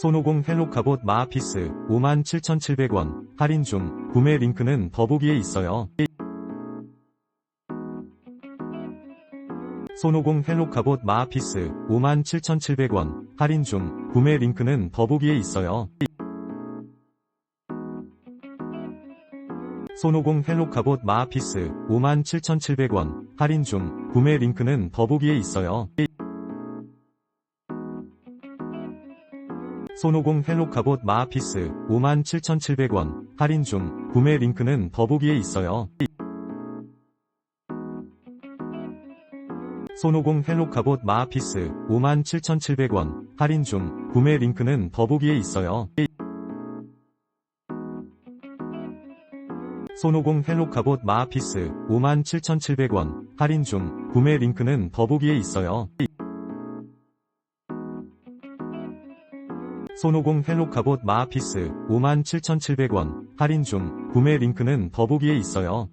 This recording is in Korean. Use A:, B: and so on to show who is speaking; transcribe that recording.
A: 손오공 헬로 카봇 마하피스 57,700원 할인 중 구매 링크는 더보기에 있어요. 손오공 헬로 카봇 마하피스 57,700원 할인 중 구매 링크는 더보기에 있어요. 손오공 헬로 카봇 마하피스 57,700원 할인 중 구매 링크는 더보기에 있어요. 손오공 헬로카봇 마하피스 57,700원 할인 중 구매 링크는 더보기에 있어요. 손오공 헬로카봇 마하피스 57,700원 할인 중 구매 링크는 더보기에 있어요. 손오공 헬로카봇 마하피스 57,700원 할인 중 구매 링크는 더보기에 있어요. 손오공 헬로 카봇 마하피스 57,700원 할인 중 구매 링크는 더보기에 있어요.